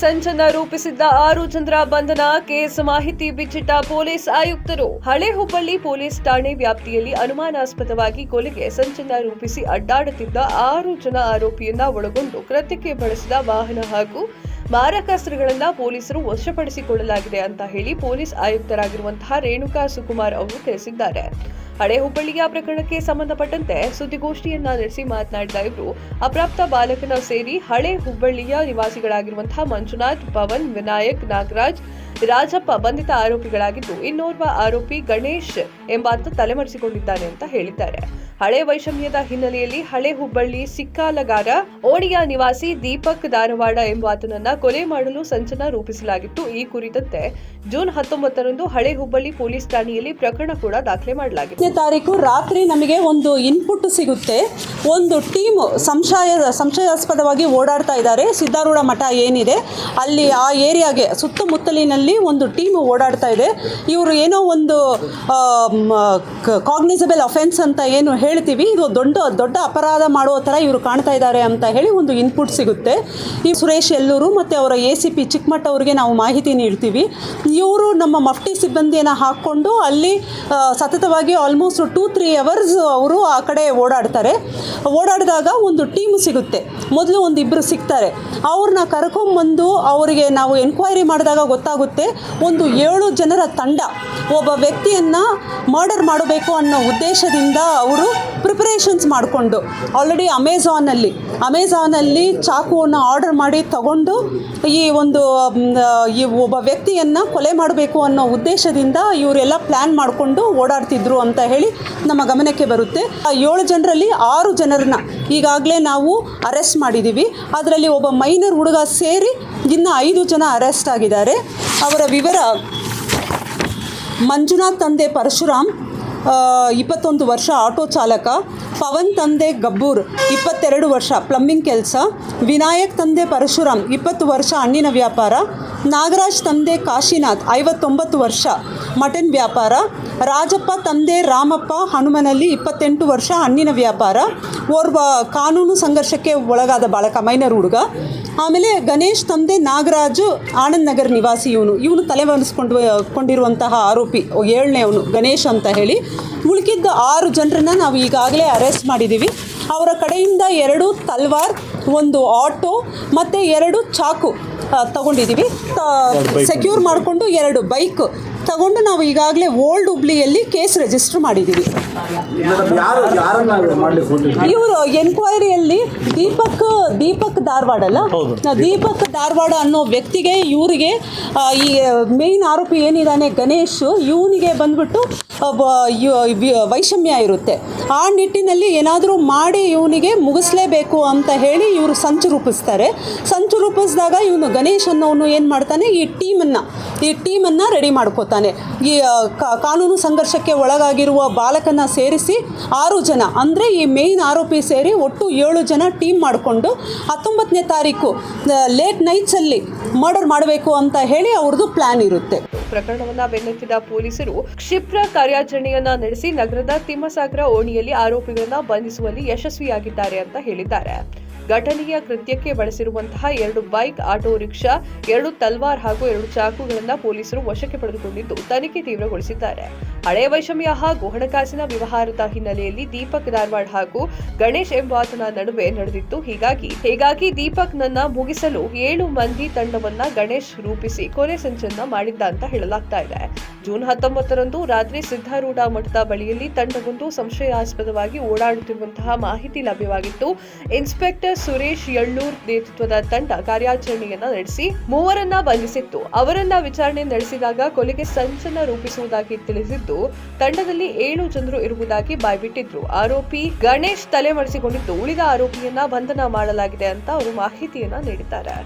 ಸಂಚನ್ನ ರೂಪಿಸಿದ್ದ ಆರು ಚಂದ್ರ ಬಂಧನ ಕೇಸ್ ಮಾಹಿತಿ ಬಿಚ್ಚಿಟ್ಟ ಪೊಲೀಸ್ ಆಯುಕ್ತರು. ಹಳೆ ಹುಬ್ಬಳ್ಳಿ ಪೊಲೀಸ್ ಠಾಣೆ ವ್ಯಾಪ್ತಿಯಲ್ಲಿ ಅನುಮಾನಾಸ್ಪದವಾಗಿ ಕೊಲೆಗೆ ಸಂಚನ ರೂಪಿಸಿ ಅಡ್ಡಾಡುತ್ತಿದ್ದ ಆರು ಜನ ಆರೋಪಿಯನ್ನ ಒಳಗೊಂಡು ಕೃತ್ಯಕ್ಕೆ ಬಳಸಿದ ವಾಹನ ಹಾಗೂ ಮಾರಕಾಸ್ತ್ರಗಳನ್ನ ಪೊಲೀಸರು ವಶಪಡಿಸಿಕೊಳ್ಳಲಾಗಿದೆ ಅಂತ ಹೇಳಿ ಪೊಲೀಸ್ ಆಯುಕ್ತರಾಗಿರುವಂತಹ ರೇಣುಕಾ ಸುಕುಮಾರ್ ಅವರು ತಿಳಿಸಿದ್ದಾರೆ. ಹಳೆ ಹುಬ್ಬಳ್ಳಿಯ ಪ್ರಕರಣಕ್ಕೆ ಸಂಬಂಧಪಟ್ಟಂತೆ ಸುದ್ದಿಗೋಷ್ಠಿಯನ್ನ ನಡೆಸಿ ಮಾತನಾಡಿದ ಇವರು, ಅಪ್ರಾಪ್ತ ಬಾಲಕನ ಸೇರಿ ಹಳೆ ಹುಬ್ಬಳ್ಳಿಯ ನಿವಾಸಿಗಳಾಗಿರುವಂತಹ ಮಂಜುನಾಥ್ ಪವನ್, ವಿನಾಯಕ್ ನಾಗರಾಜ್, ರಾಜಪ್ಪ ಬಂಧಿತ ಆರೋಪಿಗಳಾಗಿದ್ದು, ಇನ್ನೋರ್ವ ಆರೋಪಿ ಗಣೇಶ್ ಎಂಬಾತ ತಲೆಮರೆಸಿಕೊಂಡಿದ್ದಾನೆ ಅಂತ ಹೇಳಿದ್ದಾರೆ. ಹಳೆ ವೈಷಮ್ಯದ ಹಿನ್ನೆಲೆಯಲ್ಲಿ ಹಳೆ ಹುಬ್ಬಳ್ಳಿ ಸಿಕ್ಕಾಲಗಾರ ಓಣಿಯ ನಿವಾಸಿ ದೀಪಕ್ ಧಾರವಾಡ ಎಂಬಾತನನ್ನ ಕೊಲೆ ಮಾಡಲು ಸಂಚನ ರೂಪಿಸಲಾಗಿತ್ತು. ಈ ಕುರಿತಂತೆ ಜೂನ್ ಹತ್ತೊಂಬತ್ತರಂದು ಹಳೆ ಹುಬ್ಬಳ್ಳಿ ಪೊಲೀಸ್ ಠಾಣೆಯಲ್ಲಿ ಪ್ರಕರಣ ಕೂಡ ದಾಖಲೆ ಮಾಡಲಾಗಿದೆ ತಾರೀಕು ರಾತ್ರಿ ನಮಗೆ ಒಂದು ಇನ್ಪುಟ್ ಸಿಗುತ್ತೆ. ಒಂದು ಟೀಮ್ ಸಂಶಯ, ಸಂಶಯಾಸ್ಪದವಾಗಿ ಓಡಾಡ್ತಾ ಇದ್ದಾರೆ. ಸಿದ್ಧಾರೂಢ ಮಠ ಏನಿದೆ, ಅಲ್ಲಿ ಆ ಏರಿಯಾಗೆ ಸುತ್ತಮುತ್ತಲಿನಲ್ಲಿ ಒಂದು ಟೀಮ್ ಓಡಾಡ್ತಾ ಇದೆ. ಇವರು ಏನೋ ಒಂದು ಕಾಗ್ನಿಸಬಲ್ ಅಫೆನ್ಸ್ ಅಂತ ಏನು ಹೇಳ್ತೀವಿ, ಇದು ದೊಡ್ಡ ದೊಡ್ಡ ಅಪರಾಧ ಮಾಡೋ ಥರ ಇವರು ಕಾಣ್ತಾ ಇದ್ದಾರೆ ಅಂತ ಹೇಳಿ ಒಂದು ಇನ್ಪುಟ್ ಸಿಗುತ್ತೆ. ಈ ಸುರೇಶ್ ಎಲ್ಲೂರು ಮತ್ತು ಅವರ ಎ ಸಿ ಪಿ ಚಿಕ್ಕಮಟ್ಟ ಅವರಿಗೆ ನಾವು ಮಾಹಿತಿ ನೀಡ್ತೀವಿ. ಇವರು ನಮ್ಮ ಮಫ್ಟಿ ಸಿಬ್ಬಂದಿಯನ್ನು ಹಾಕ್ಕೊಂಡು ಅಲ್ಲಿ ಸತತವಾಗಿ ಆಲ್ಮೋಸ್ಟ್ ಟೂ ತ್ರೀ ಅವರ್ಸ್ ಅವರು ಆ ಕಡೆ ಓಡಾಡ್ತಾರೆ. ಓಡಾಡಿದಾಗ ಒಂದು ಟೀಮ್ ಸಿಗುತ್ತೆ. ಮೊದಲು ಒಂದು ಇಬ್ಬರು ಸಿಗ್ತಾರೆ. ಅವ್ರನ್ನ ಕರ್ಕೊಂಬಂದು ಅವರಿಗೆ ನಾವು ಎನ್ಕ್ವೈರಿ ಮಾಡಿದಾಗ ಗೊತ್ತಾಗುತ್ತೆ, ಒಂದು ಏಳು ಜನರ ತಂಡ ಒಬ್ಬ ವ್ಯಕ್ತಿಯನ್ನು ಮರ್ಡರ್ ಮಾಡಬೇಕು ಅನ್ನೋ ಉದ್ದೇಶದಿಂದ ಅವರು ಪ್ರಿಪರೇಷನ್ಸ್ ಮಾಡಿಕೊಂಡು ಆಲ್ರೆಡಿ ಅಮೆಝಾನಲ್ಲಿ ಅಮೆಝಾನಲ್ಲಿ ಚಾಕುವನ್ನು ಆರ್ಡರ್ ಮಾಡಿ ತಗೊಂಡು, ಈ ಒಂದು ಈ ಒಬ್ಬ ವ್ಯಕ್ತಿಯನ್ನು ಕೊಲೆ ಮಾಡಬೇಕು ಅನ್ನೋ ಉದ್ದೇಶದಿಂದ ಇವರೆಲ್ಲ ಪ್ಲ್ಯಾನ್ ಮಾಡಿಕೊಂಡು ಓಡಾಡ್ತಿದ್ರು ಅಂತ ಹೇಳಿ ನಮ್ಮ ಗಮನಕ್ಕೆ ಬರುತ್ತೆ. ಏಳು ಜನರಲ್ಲಿ ಆರು ಜನರನ್ನ ಈಗಾಗಲೇ ನಾವು ಅರೆಸ್ಟ್ ಮಾಡಿದ್ದೀವಿ ಅದರಲ್ಲಿ ಒಬ್ಬ ಮೈನರ್ ಹುಡುಗ ಸೇರಿ ಇನ್ನು ಐದು ಜನ ಅರೆಸ್ಟ್ ಆಗಿದ್ದಾರೆ. ಅವರ ವಿವರ ಮಂಜುನಾಥ್ ತಂದೆ ಪರಶುರಾಮ್ ಇಪ್ಪತ್ತೊಂದು ವರ್ಷ ಆಟೋ ಚಾಲಕ, ಪವನ್ ತಂದೆ ಗಬ್ಬೂರ್, ಇಪ್ಪತ್ತೆರಡು ವರ್ಷ ಪ್ಲಂಬಿಂಗ್ ಕೆಲಸ, ವಿನಾಯಕ್ ತಂದೆ ಪರಶುರಾಮ್, ಇಪ್ಪತ್ತು ವರ್ಷ ಹಣ್ಣಿನ ವ್ಯಾಪಾರ, ನಾಗರಾಜ್ ತಂದೆ ಕಾಶಿನಾಥ್, ಐವತ್ತೊಂಬತ್ತು ವರ್ಷ ಮಟನ್ ವ್ಯಾಪಾರ, ರಾಜಪ್ಪ ತಂದೆ ರಾಮಪ್ಪ ಹನುಮನಲ್ಲಿ ಇಪ್ಪತ್ತೆಂಟು ವರ್ಷ ಹಣ್ಣಿನ ವ್ಯಾಪಾರ, ಓರ್ವ ಕಾನೂನು ಸಂಘರ್ಷಕ್ಕೆ ಒಳಗಾದ ಬಾಲಕ, ಮೈನರ್ ಹುಡುಗ ಆಮೇಲೆ ಗಣೇಶ್ ತಂದೆ ನಾಗರಾಜು ಆನಂದ್ ನಗರ್ ನಿವಾಸಿ ಇವನು. ಇವನು ತಲೆ ಬರೆಸ್ಕೊಂಡು ಕೊಂಡಿರುವಂತಹ ಆರೋಪಿ ಏಳನೇ ಅವನು, ಗಣೇಶ್ ಅಂತ ಹೇಳಿ. ಉಳ್ಕಿದ್ದ ಆರು ಜನರನ್ನ ನಾವು ಈಗಾಗಲೇ ಅರೆಸ್ಟ್ ಮಾಡಿದ್ದೀವಿ ಅವರ ಕಡೆಯಿಂದ ಎರಡು ತಲ್ವಾರ್ ಒಂದು ಆಟೋ ಮತ್ತು ಎರಡು ಚಾಕು ತಗೊಂಡಿದ್ದೀವಿ ಸೆಕ್ಯೂರ್ ಮಾಡಿಕೊಂಡು ಎರಡು ಬೈಕ್ ತಗೊಂಡು ನಾವು ಈಗಾಗಲೇ ಓಲ್ಡ್ ಹುಬ್ಳಿಯಲ್ಲಿ ಕೇಸ್ ರಿಜಿಸ್ಟರ್ ಮಾಡಿದ್ದೀವಿ ಇವರು ಎನ್ಕ್ವೈರಿಯಲ್ಲಿ ದೀಪಕ್ ದೀಪಕ್ ಧಾರವಾಡ ಅಲ್ಲ? ದೀಪಕ್ ಧಾರವಾಡ ಅನ್ನೋ ವ್ಯಕ್ತಿಗೆ ಇವರಿಗೆ ಈ ಮೇನ್ ಆರೋಪಿ ಏನಿದ್ದಾನೆ ಗಣೇಶ್ ಇವನಿಗೆ ಬಂದ್ಬಿಟ್ಟು ವೈಷಮ್ಯ ಇರುತ್ತೆ. ಆ ನಿಟ್ಟಿನಲ್ಲಿ ಏನಾದರೂ ಮಾಡಿ ಇವನಿಗೆ ಮುಗಿಸ್ಲೇಬೇಕು ಅಂತ ಹೇಳಿ ಇವರು ಸಂಚು ರೂಪಿಸ್ತಾರೆ. ಸಂಚು ರೂಪಿಸಿದಾಗ ಇವನು ಗಣೇಶ್ ಅನ್ನೋನು ಏನು ಮಾಡ್ತಾನೆ? ಈ ಟೀಮನ್ನು ಈ ಟೀಮನ್ನು ರೆಡಿ ಮಾಡ್ಕೋತಾನೆ. ಈ ಕಾನೂನು ಸಂಘರ್ಷಕ್ಕೆ ಒಳಗಾಗಿರುವ ಬಾಲಕನ ಸೇರಿಸಿ ಆರು ಜನ, ಅಂದರೆ ಈ ಮೇಯ್ನ್ ಆರೋಪಿ ಸೇರಿ ಒಟ್ಟು ಏಳು ಜನ ಟೀಮ್ ಮಾಡಿಕೊಂಡು ಹತ್ತೊಂಬತ್ತನೇ ತಾರೀಕು ಲೇಟ್ ನೈಟ್ಸಲ್ಲಿ ಮರ್ಡರ್ ಮಾಡಬೇಕು ಅಂತ ಹೇಳಿ ಅವ್ರದ್ದು ಪ್ಲ್ಯಾನ್ ಇರುತ್ತೆ. ಪ್ರಕರಣವನ್ನ ಬೆನ್ನತ್ತಿದ ಪೊಲೀಸರು ಕ್ಷಿಪ್ರ ಕಾರ್ಯಾಚರಣೆಯನ್ನ ನಡೆಸಿ ನಗರದ ತಿಮ್ಮಸಾಗರ ಓಣಿಯಲ್ಲಿ ಆರೋಪಿಗಳನ್ನ ಬಂಧಿಸುವಲ್ಲಿ ಯಶಸ್ವಿಯಾಗಿದ್ದಾರೆ ಅಂತ ಹೇಳಿದ್ದಾರೆ. ಘಟನೆಯ ಕೃತ್ಯಕ್ಕೆ ಬಳಸಿರುವಂತಹ ಎರಡು ಬೈಕ್, ಆಟೋ ರಿಕ್ಷಾ, ಎರಡು ತಲ್ವಾರ್ ಹಾಗೂ ಎರಡು ಚಾಕುಗಳನ್ನು ಪೊಲೀಸರು ವಶಕ್ಕೆ ಪಡೆದುಕೊಂಡಿದ್ದು ತನಿಖೆ ತೀವ್ರಗೊಳಿಸಿದ್ದಾರೆ. ಹಳೆ ವೈಷಮ್ಯ ಹಾಗೂ ಹಣಕಾಸಿನ ವ್ಯವಹಾರದ ಹಿನ್ನೆಲೆಯಲ್ಲಿ ದೀಪಕ್ ಧಾರವಾಡ್ ಹಾಗೂ ಗಣೇಶ್ ಎಂಬಾತನ ನಡುವೆ ನಡೆದಿತ್ತು. ಹೀಗಾಗಿ ಹೀಗಾಗಿ ದೀಪಕ್ ನನ್ನ ಮುಗಿಸಲು ಏಳು ಮಂದಿ ತಂಡವನ್ನ ಗಣೇಶ್ ರೂಪಿಸಿ ಕೊನೆ ಸಂಚನ್ನ ಮಾಡಿದ್ದ ಅಂತ ಹೇಳಲಾಗ್ತಾ ಇದೆ. ಜೂನ್ ಹತ್ತೊಂಬತ್ತರಂದು ರಾತ್ರಿ ಸಿದ್ಧಾರೂಢ ಮಠದ ಬಳಿಯಲ್ಲಿ ತಂಡವೊಂದು ಸಂಶಯಾಸ್ಪದವಾಗಿ ಓಡಾಡುತ್ತಿರುವಂತಹ ಮಾಹಿತಿ ಲಭ್ಯವಾಗಿತ್ತು. ಇನ್ಸ್ಪೆಕ್ಟರ್ ಸುರೇಶ್ ಯಳ್ಳೂರ್ ನೇತೃತ್ವದ ತಂಡ ಕಾರ್ಯಾಚರಣೆಯನ್ನ ನಡೆಸಿ ಮೂವರನ್ನ ಬಂಧಿಸಿತ್ತು. ಅವರನ್ನ ವಿಚಾರಣೆ ನಡೆಸಿದಾಗ ಕೊಲೆಗೆ ಸಂಚನ ರೂಪಿಸುವುದಾಗಿ ತಿಳಿಸಿದ್ದು, ತಂಡದಲ್ಲಿ ಏಳು ಜನರು ಇರುವುದಾಗಿ ಬಾಯ್ಬಿಟ್ಟಿದ್ರು. ಆರೋಪಿ ಗಣೇಶ್ ತಲೆಮರೆಸಿಕೊಂಡಿದ್ದು, ಉಳಿದ ಆರೋಪಿಯನ್ನ ಬಂಧನ ಮಾಡಲಾಗಿದೆ ಅಂತ ಅವರು ಮಾಹಿತಿಯನ್ನ ನೀಡಿದ್ದಾರೆ.